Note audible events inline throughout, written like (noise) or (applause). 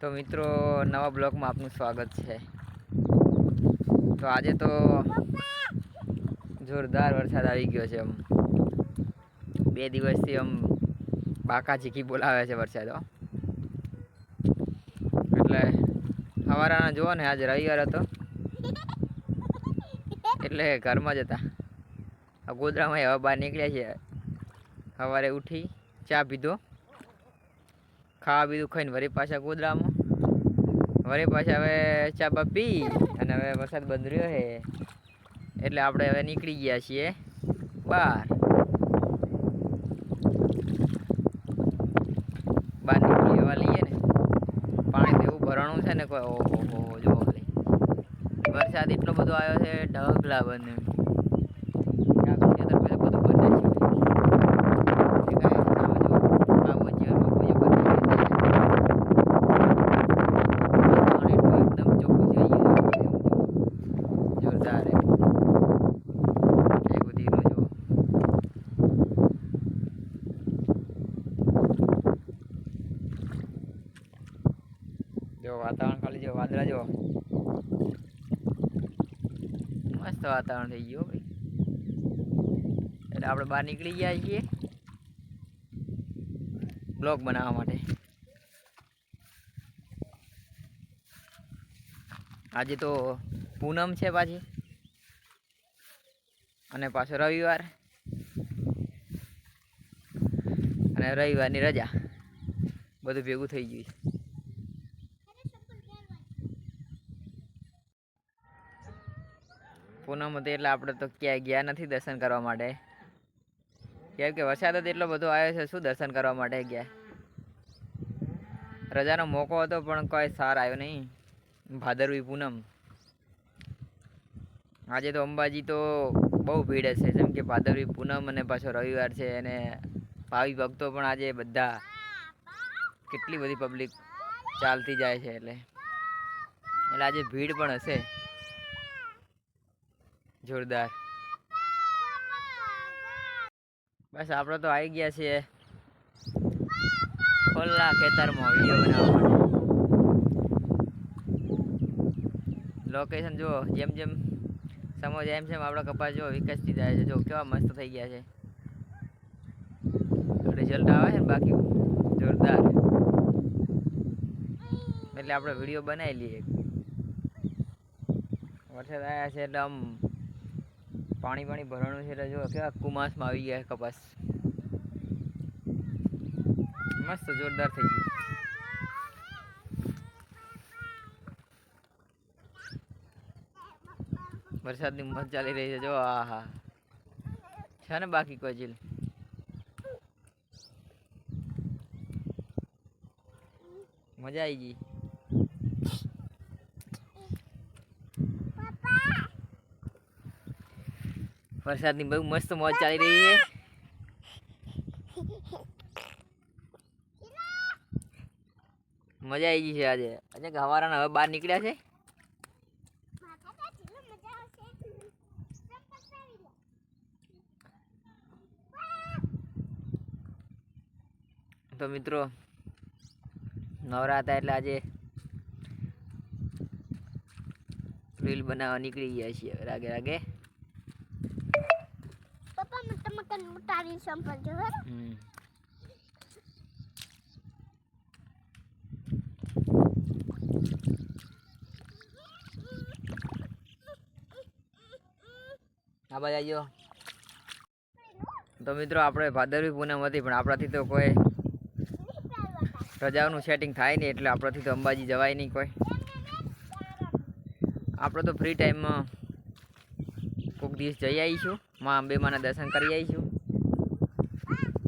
તો મિત્રો, નવા બ્લોગમાં આપનું સ્વાગત છે. તો આજે તો જોરદાર વરસાદ આવી ગયો છે આમ બે દિવસથી આમ બાકા ચીકી બોલાવે છે વરસાદ એટલે સવારાના જુઓ ને, આજે રવિવાર હતો. એટલે ઘરમાં જ હતા. ગોદરામાં હવા બહાર નીકળ્યા છે. સવારે ઉઠી ચા પીધો. ખાવા બીધું ખાઈને વળી પાછા ગોદડામાં વળી પાછા હવે ચા બા પી અને હવે વરસાદ બંધ રહ્યો છે. એટલે આપણે હવે નીકળી ગયા છીએ બહાર. બહાર નીકળી હવા લઈએ ને. પાણી એવું ભરાણું છે ને કોઈ ઓહો જો વરસાદ એટલો બધો આવ્યો છે, ઢગલા બંને આખું ખેતર પેલું બધું બંધ છે એ કાંઈ આવો જો, આવો જીવન બાપુ જે બંધ છે. વાતાવરણ એટલું એકદમ ચોખ્ખું થઈ ગયું છે. જોરદાર એમ. એ બધીનું જો. જો વાતાવરણ ખાલી જો વાદળા જો મસ્ત વાતાવરણ થઈ ગયું ભાઈ. એટલે આપણે બહાર નીકળી ગયા છીએ. બ્લોગ બનાવવા માટે. આજે તો પૂનમ છે પાછી. અને પાછો રવિવાર. અને રવિવારની રજા. બધું ભેગું થઈ ગયું છે. પૂનમ હતી એટલે આપણે તો ક્યાંય ગયા નથી દર્શન કરવા માટે. કેમ કે વરસાદ જ એટલો બધો આવ્યો છે, શું દર્શન કરવા માટે ગયા? રજાનો મોકો હતો, પણ કોઈ સાર આવ્યો નહીં. ભાદરવી પૂનમ. આજે તો અંબાજી તો બહુ ભીડ હશે જેમ કે ભાદરવી પૂનમ અને પાછો રવિવાર છે, અને ભાવિ ભક્તો પણ આજે બધા કેટલી બધી પબ્લિક ચાલતી જાય છે એટલે. એટલે આજે ભીડ પણ હશે. જોરદાર. બસ આપણે તો આવી ગયા છીએ. ખોલ્લા ખેતરમાં વીડિયો બનાવવા લોકેશન જુઓ, જેમ જેમ સમો જેમ જેમ આપણા કપાસ જો વિકસતી જાય છે. જો કેવા મસ્ત થઈ ગયા છે. રિઝલ્ટ આવે છે ને બાકી? જોરદાર. એટલે આપણે વીડિયો બનાવી લઈએ. વરસાદ આવ્યા છે એટલે આમ પાણી પાણી ભરવાનું છે એટલે જો કેવા કુમાસમાં આવી ગયા કપાસ. મસ્ત જોરદાર થઈ ગયું. વરસાદની મત ચાલી રહી છે જો આ હા છે ને બાકી કોઈ જીલ મજા આવી ગઈ. વરસાદની બહુ મસ્ત મોજ ચાલી રહી છે. મજા આવી ગઈ છે આજે. આજે હવારાના હવે બહાર નીકળ્યા છે. તો મિત્રો નવરા હતા એટલે આજે રીલ બનાવવા નીકળી ગયા છીએ. રાગે રાગે પપ્પા મને ઉતારી સંપલ જો હમ. આ બાજુ તો મિત્રો, આપણે ભાદરવી પૂનમ હતી, પણ આપણાથી તો કોઈ રજાઓનું સેટિંગ થાય નહીં, એટલે આપણાથી તો અંબાજી જવાય નહીં કોઈ. આપણે તો ફ્રી ટાઈમમાં કોઈક દિવસ જઈ આવીશું, માં અંબેમાના દર્શન કરી આવીશું.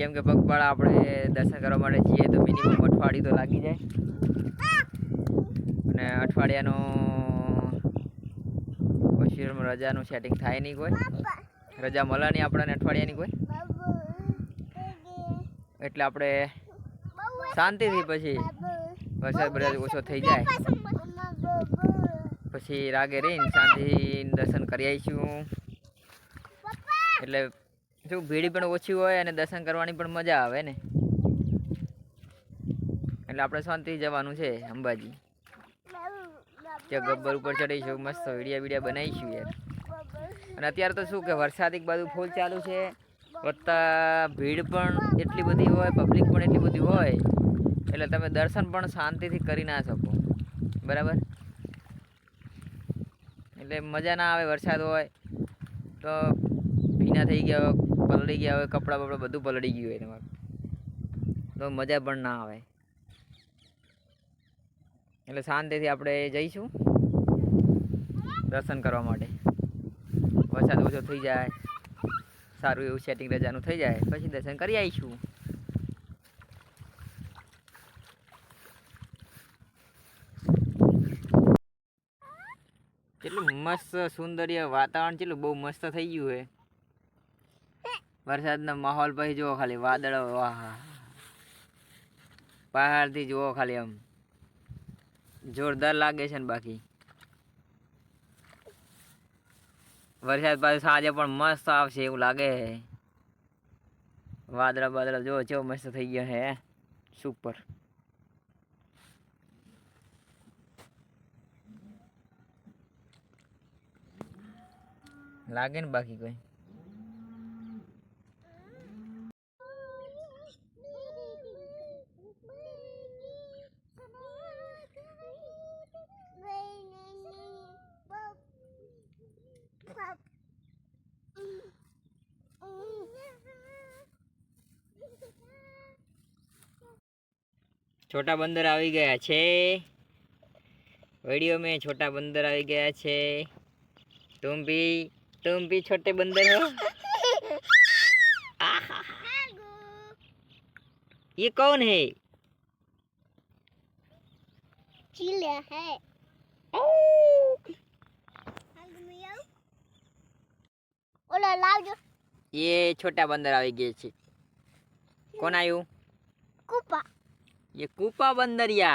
કેમ કે પગપાળા આપણે દર્શન કરવા માટે જઈએ તો મિનિમમ અઠવાડિયું તો લાગી જાય. અને અઠવાડિયાનો પછી રજાનું સેટિંગ થાય નહીં કોઈ. રજા મળે નહીં આપણને અઠવાડિયાની કોઈ. એટલે આપણે શાંતિથી પછી વરસાદ બરસાદ ઓછો થઈ જાય. પછી રાગે રહીને શાંતિથી દર્શન કરી આવીશું. એટલે શું ભીડ પણ ઓછી હોય અને દર્શન કરવાની પણ મજા આવે ને. એટલે આપણે શાંતિ જવાનું છે અંબાજી. ત્યાં ગબ્બર ઉપર ચડીશું, મસ્ત વિડીયા વિડીયા બનાવીશું યાર. અને અત્યારે તો શું કે વરસાદ એક બાજુ ફૂલ ચાલુ છે. વત્તા ભીડ પણ એટલી બધી હોય પબ્લિક પણ એટલી બધી હોય, એટલે તમે દર્શન પણ શાંતિથી કરી ના શકો. બરાબર? એટલે મજા ના આવે વરસાદ હોય, તો ભીના થઈ ગયા પલળી ગયા હોય, કપડાં બપડા બધું પલળી ગયું હોય તમારું તો મજા પણ ના આવે. એટલે શાંતિથી આપણે જઈશું દર્શન કરવા માટે. વરસાદ ઓછો થઈ જાય. સારું એવું સેટિંગ રજાનું થઈ જાય. પછી દર્શન કરી આવીશું. કેટલું મસ્ત સુંદર્ય વાતાવરણ, કેટલું બહુ મસ્ત થઈ ગયું હે. વરસાદનો માહોલ પછી જુઓ ખાલી વાદળો, વાહ. પહાડથી જુઓ ખાલી આમ. જોરદાર લાગે છે ને બાકી. વરસાદ પાછું સાંજે પણ મસ્ત આવશે એવું લાગે છે. વાદળા બાદળા જો કેવો મસ્ત થઈ ગયા હે. સુપર લાગે ને બાકી કોઈ? छोटा बंदर આવી ગયા છે वीडियो में छोटा बंदर આવી ગયા છે तुम भी तुम भी छोटे बंदर हो आहा, ये कौन है चिल्ला है ઓલા લાવજો ये छोटा बंदर આવી ગયા છે કોણ આવ્યું કૂપા ये कूपा बंदरिया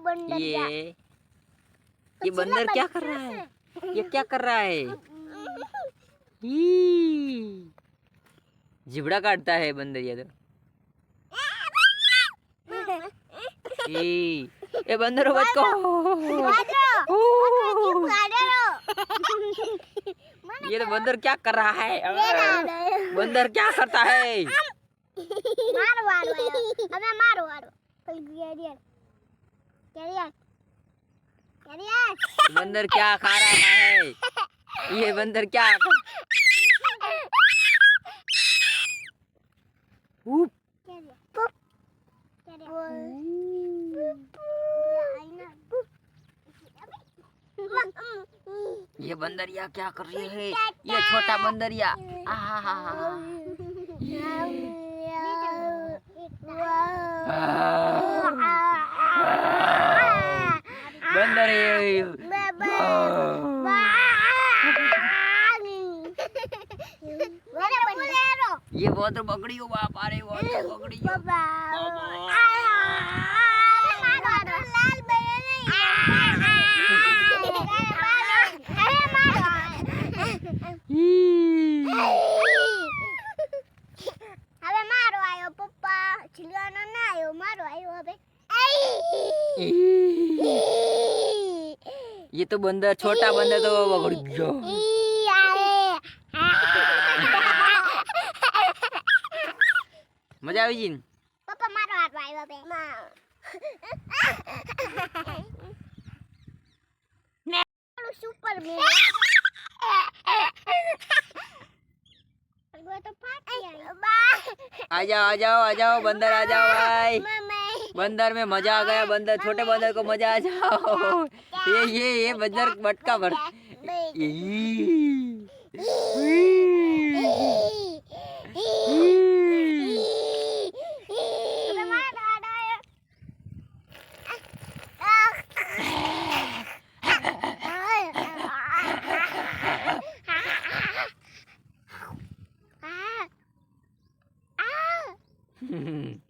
बंदरिया ये ये बंदर क्या कर रहा है ये क्या कर रहा है जिबड़ा काटता है बंदरिया तो ये बंदर मत को ये तो बंदर क्या कर रहा है बंदर क्या करता है मारो बंदर क्या खा रहा है ये बंदर क्या हुप बंदरिया क्या कर रही है ये छोटा बंदरिया बंदर ये ये बहुत पकड़ी हो बाप अरे बहुत पकड़ी ये तो बंदर छोटा बंदर तो पकड़ गया ઈ આએ मजा આવી જી ને? પપ્પા મારો હાથ આવ્યો બે ને સુપર મેન તો ફાટી આવ્યો બા आ जाओ आ जाओ आ जाओ बंदर में मज़ा आ गया बंदर छोटे बंदर को मज़ा आ जाओ ये ये ये बंदर बटका भर Mm-hmm. (laughs) (laughs)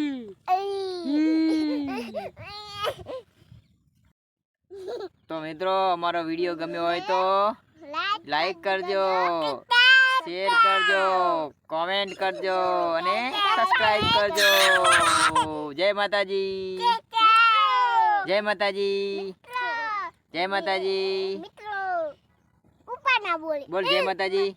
તો મિત્રો અમારો વીડિયો ગમ્યો હોય તો લાઈક કરજો શેર કરજો કોમેન્ટ કરજો અને સબસ્ક્રાઈબ કરજો. જય માતાજી. જય માતાજી. જય માતાજી. બોલ. જય માતાજી.